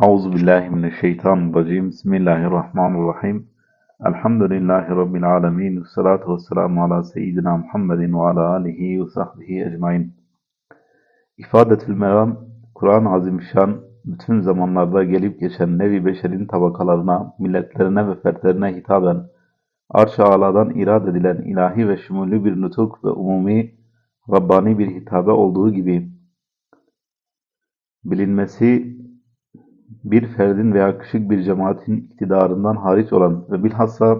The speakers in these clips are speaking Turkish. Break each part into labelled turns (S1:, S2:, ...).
S1: Euzu billahi mineşşeytanirracim. Bismillahirrahmanirrahim. Elhamdülillahi rabbil alamin. Salatu vesselamu ala seyyidina Muhammedin ve ala alihi ve sahbihi ecmaîn. İfadetül meram Kur'an-ı Azimüşşan bütün zamanlarda gelip geçen nevi beşerin tabakalarına, milletlerine ve fertlerine hitaben arş-ı aladan irad edilen ilahi ve şumulü bir nutuk ve umumi Rabbani bir hitabe olduğu gibi bilinmesi bir ferdin veya küçük bir cemaatin iktidarından hariç olan ve bilhassa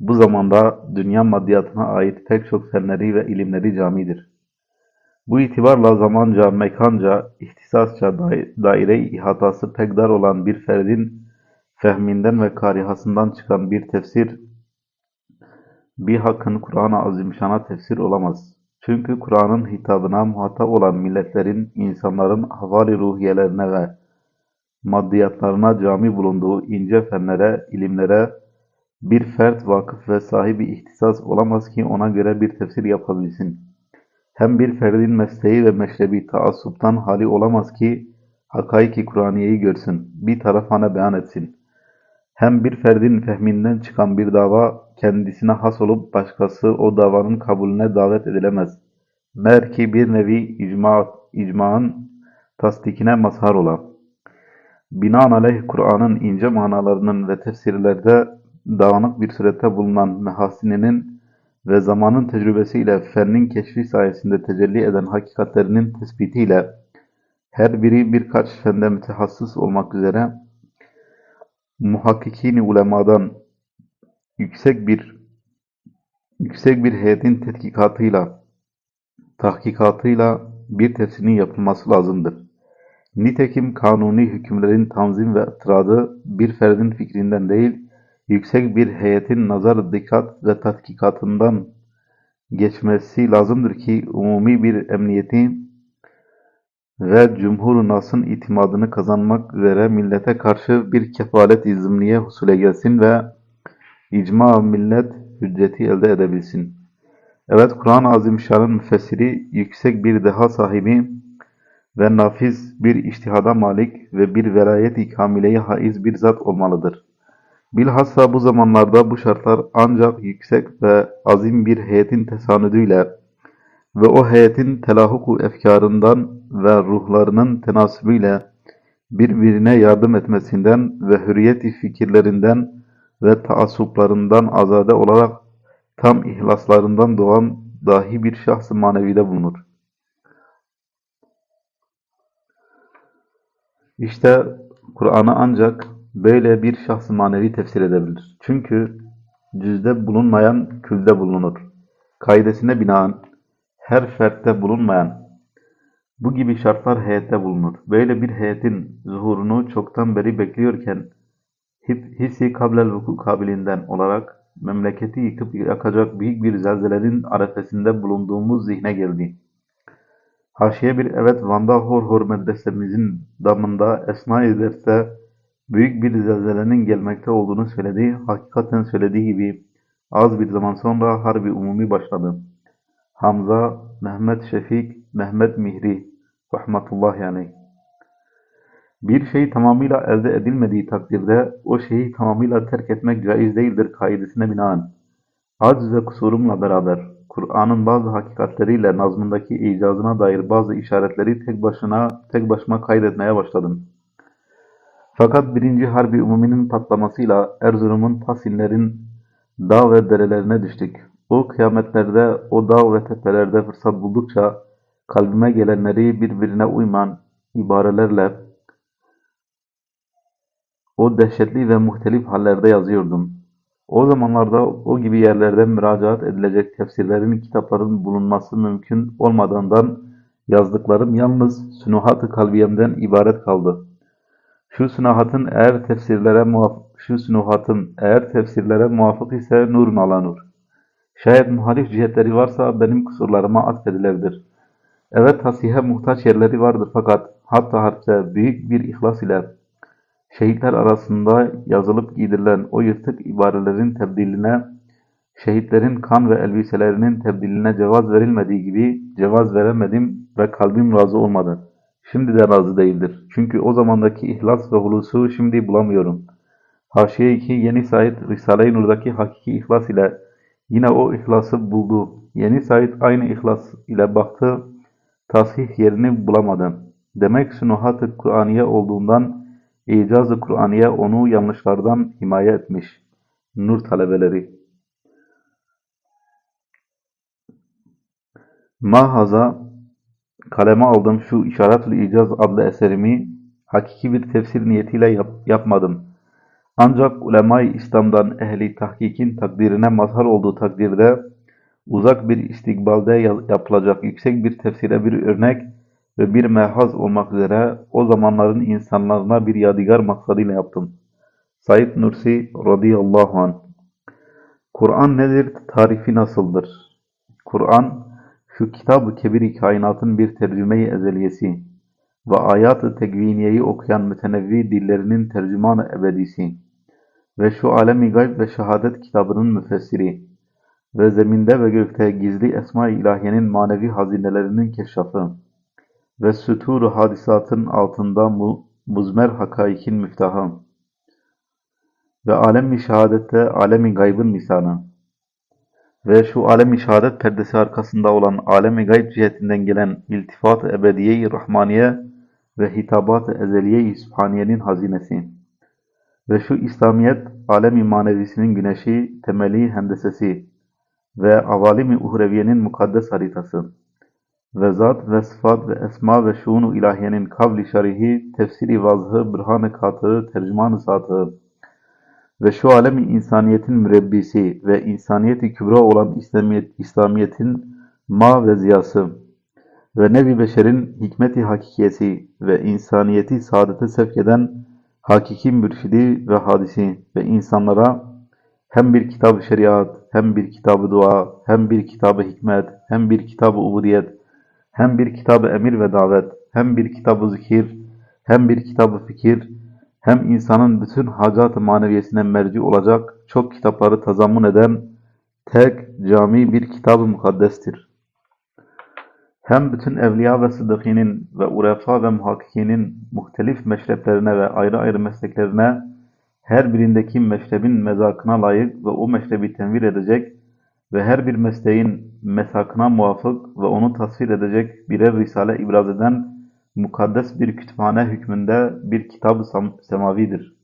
S1: bu zamanda dünya maddiyatına ait pek çok fenleri ve ilimleri camidir. Bu itibarla zamanca, mekanca, ihtisasça daire-i ihatası pek dar olan bir ferdin fehminden ve karihasından çıkan bir tefsir, bir hakkın Kur'an-ı Azimşan'a tefsir olamaz. Çünkü Kur'an'ın hitabına muhatap olan milletlerin, insanların havali ruhiyelerine ve maddiyatlarına cami bulunduğu ince fenlere, ilimlere bir fert vakıf ve sahibi ihtisas olamaz ki ona göre bir tefsir yapabilsin. Hem bir ferdin mesleği ve meşrebi taassuptan hali olamaz ki hakaiki Kur'aniyeyi görsün, bir tarafana beyan etsin. Hem bir ferdin fehminden çıkan bir dava kendisine has olup başkası o davanın kabulüne davet edilemez. Mer ki bir nevi icma, icmaın tasdikine mazhar ola. Binaenaleyh Kur'an'ın ince manalarının ve tefsirlerde dağınık bir surette bulunan mehasininin ve zamanın tecrübesiyle fennin keşfi sayesinde tecelli eden hakikatlerinin tespitiyle her biri birkaç fende mütehassıs olmak üzere muhakkikini ulemadan yüksek bir yüksek bir heyetin tetkikatıyla tahkikatıyla bir tefsirin yapılması lazımdır. Nitekim kanuni hükümlerin tanzim ve ıtıradı bir ferdin fikrinden değil, yüksek bir heyetin nazar, dikkat ve tatkikatından geçmesi lazımdır ki umumi bir emniyeti ve cumhur nasın itimadını kazanmak üzere millete karşı bir kefalet izmliye husule gelsin ve icma millet hücceti elde edebilsin. Evet Kur'an-ı Azimüşşan'ın müfessiri yüksek bir deha sahibi ve nafiz bir iştihada malik ve bir velayet-i kamileye haiz bir zat olmalıdır. Bilhassa bu zamanlarda bu şartlar ancak yüksek ve azim bir heyetin tesanüdüyle ve o heyetin telahuku efkarından ve ruhlarının tenasübüyle birbirine yardım etmesinden ve hürriyeti fikirlerinden ve taassuplarından azade olarak tam ihlaslarından doğan dahi bir şahs-ı manevide bulunur. İşte Kur'an'ı ancak böyle bir şahs-ı manevi tefsir edebilir. Çünkü cüzde bulunmayan külde bulunur. Kaidesine binaen her fertte bulunmayan bu gibi şartlar heyette bulunur. Böyle bir heyetin zuhurunu çoktan beri bekliyorken hissi kablel vuku kabilinden olarak memleketi yıkıp yakacak büyük bir zelzelenin arefesinde bulunduğumuz zihne geldi. Haşiye bir evet Van'da hor hor medresemizin damında esna-i derste büyük bir zelzelenin gelmekte olduğunu söyledi. Hakikaten söylediği gibi az bir zaman sonra harbi umumi başladı. Hamza, Mehmet Şefik, Mehmet Mihri, rahmetullahi aleyh. Bir şey tamamıyla elde edilmediği takdirde o şeyi tamamıyla terk etmek caiz değildir kaidesine binaen. Aciz ve kusurumla beraber Kur'an'ın bazı hakikatleriyle nazmındaki icazına dair bazı işaretleri tek başına, tek başıma kaydetmeye başladım. Fakat birinci harbi umuminin patlamasıyla Erzurum'un Pasinlerin dağ ve derelerine düştük. O kıyametlerde, o dağ ve tepelerde fırsat buldukça kalbime gelenleri birbirine uyman ibarelerle o dehşetli ve muhtelif hallerde yazıyordum. O zamanlarda o gibi yerlerde müracaat edilecek tefsirlerin, kitapların bulunması mümkün olmadığından yazdıklarım yalnız sünuhat-ı kalbiyemden ibaret kaldı. Şu sünuhatın eğer tefsirlere muaf şu sünuhatın eğer tefsirlere muvafık ise nurun ala nur. Şayet muhalif cihetleri varsa benim kusurlarıma atfedilebilir. Evet hasihe muhtaç yerleri vardır fakat hatta harfte büyük bir ihlas ile şehitler arasında yazılıp giydirilen o yırtık ibarelerin tebdiline, şehitlerin kan ve elbiselerinin tebdiline cevaz verilmediği gibi cevaz veremedim ve kalbim razı olmadı. Şimdi de razı değildir. Çünkü o zamandaki ihlas ve hulusu şimdi bulamıyorum. Haşiye 2 Yeni Said Risale-i Nur'daki hakiki ihlas ile yine o ihlası buldu. Yeni Said aynı ihlas ile baktı, tasih yerini bulamadı. Demek sünuhat-ı Kur'aniye olduğundan icaz-ı Kur'aniye onu yanlışlardan himaye etmiş. Nur talebeleri. Mahaza kaleme aldığım şu İşaretül İcaz adlı eserimi hakiki bir tefsir niyetiyle yap yapmadım. Ancak ulema-i İslam'dan ehli tahkikin takdirine mazhar olduğu takdirde uzak bir istikbalde yapılacak yüksek bir tefsire bir örnek ve bir mehaz olmak üzere o zamanların insanlarına bir yadigar maksadıyla yaptım. Said Nursi radıyallahu anh Kur'an nedir? Tarifi nasıldır? Kur'an şu kitab-ı kebir kainatın bir tercüme-i ezeliyesi ve ayat-ı tekviniyeyi okuyan mütenevvi dillerinin tercümanı ebedisi ve şu alemi gayb ve şehadet kitabının müfessiri ve zeminde ve gökte gizli esma-i ilahiyenin manevi hazinelerinin keşrafı ve sütur hadisatın altında mu muzmer hakaikin müftahı ve alem-i şehadette alem-i gaybın lisanı ve şu alem-i şehadet perdesi arkasında olan alem-i gayb cihetinden gelen iltifat-ı ebediye-i rahmaniye ve hitabat-ı ezeliye-i sübhaniyenin hazinesi ve şu İslamiyet alem-i manevisinin güneşi, temeli, hendesesi ve avalim-i uhreviyenin mukaddes haritası ve zat ve sıfat ve esma ve şuun-u ilahiyenin kavli şarihi, tefsiri vazhı, bırhan-ı katığı, tercüman-ı satığı ve şu alemi insaniyetin mürebbisi ve insaniyeti kübra olan İslamiyet, İslamiyet'in ma ve ziyası ve nevi beşerin hikmeti hakikiyesi ve insaniyeti saadete sevk eden hakiki mürşidi ve hadisi ve insanlara hem bir kitab-ı şeriat, hem bir kitab-ı dua, hem bir kitab-ı hikmet, hem bir kitab-ı ubudiyet, hem bir kitab-ı emir ve davet, hem bir kitab-ı zikir, hem bir kitab-ı fikir, hem insanın bütün hacat-ı maneviyesine merci olacak çok kitapları tazammun eden tek cami bir kitab-ı mukaddestir. Hem bütün evliya ve sıddıkinin ve urefa ve muhakkikinin muhtelif meşreplerine ve ayrı ayrı mesleklerine her birindeki meşrebin mezakına layık ve o meşrebi tenvir edecek ve her bir mesleğin mesakına muvafık ve onu tasvir edecek birer risale ibraz eden mukaddes bir kütüphane hükmünde bir kitab-ı semavidir.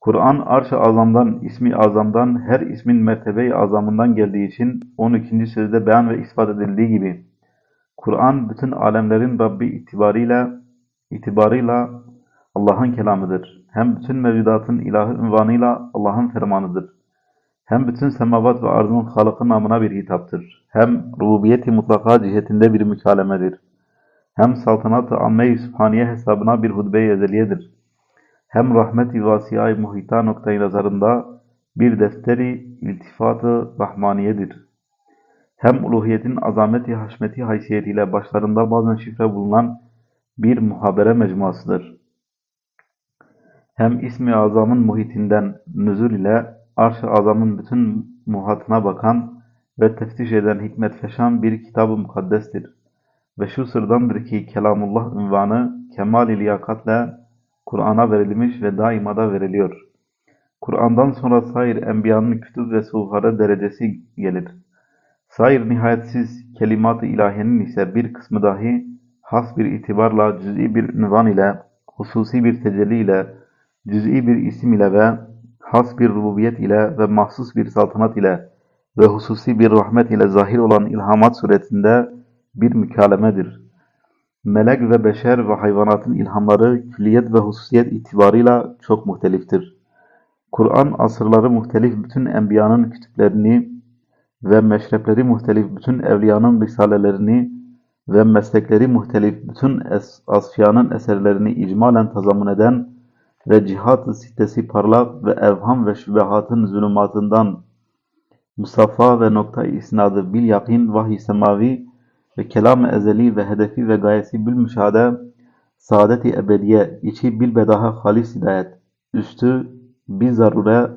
S1: Kur'an arş-ı azamdan, ismi azamdan, her ismin mertebe-i azamından geldiği için 12. sözde beyan ve ispat edildiği gibi Kur'an bütün alemlerin Rabbi itibariyle itibarıyla Allah'ın kelamıdır. Hem bütün mevcudatın ilahı ünvanıyla Allah'ın fermanıdır. Hem bütün semavat ve arzın halıkı namına bir hitaptır. Hem rububiyeti mutlaka cihetinde bir mükalemedir. Hem saltanat-ı amme-i sübhaniye hesabına bir hutbe-i ezeliyedir. Hem rahmet-i vasiyay muhita noktayı nazarında bir defteri iltifat-ı rahmaniyedir. Hem uluhiyetin azameti haşmeti haysiyetiyle başlarında bazen şifre bulunan bir muhabere mecmuasıdır. Hem ismi azamın muhitinden nüzul ile arş-ı azamın bütün muhatına bakan ve teftiş eden hikmet feşan bir kitab-ı mukaddestir. Ve şu sırdandır ki Kelamullah ünvanı kemal-i liyakatle Kur'an'a verilmiş ve daima da veriliyor. Kur'an'dan sonra sair enbiyanın kütüb ve suhara derecesi gelir. Sair nihayetsiz kelimat-ı ilahiyenin ise bir kısmı dahi has bir itibarla cüz'i bir ünvan ile, hususi bir tecelli ile, cüz'i bir isim ile ve has bir rububiyet ile ve mahsus bir saltanat ile ve hususi bir rahmet ile zahir olan ilhamat suretinde bir mükalemedir. Melek ve beşer ve hayvanatın ilhamları külliyet ve hususiyet itibarıyla çok muhteliftir. Kur'an asırları muhtelif bütün enbiyanın kütüplerini ve meşrepleri muhtelif bütün evliyanın risalelerini ve meslekleri muhtelif bütün es asfiyanın eserlerini icmalen tazamun eden ve cihat-ı sitesi parlak ve evham ve şübehatın zulümatından musaffa ve nokta-i isnadı. Bil yakin vahiy semavi ve kelam-ı ezeli ve hedefi ve gayesi bil müşahede saadet-i ebediye içi bil bedaha halis hidayet üstü bir zarure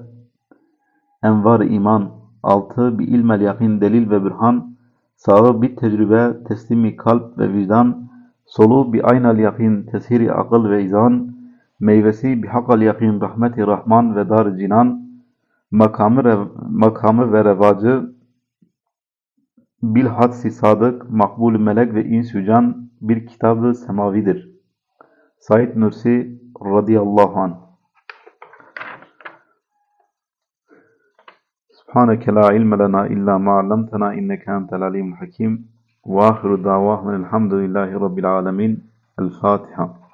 S1: envar iman altı bir ilmel yakin delil ve bürhan sağı bir tecrübe teslimi kalp ve vicdan Soluğu bi aynel yakin tesiri akıl ve izan, meyvesi bi hakal yakin rahmeti rahman ve dar cinan, makamı, rev- makamı ve revacı bil hadsi sadık, makbul melek ve insü can bir kitabı semavidir. Said Nursi radıyallahu anh. Subhaneke la ilme lena illa ma 'allamtena inneke entel alimul hakim. Ve ahiru davahum elhamdülillahi rabbil alamin. El Fatiha.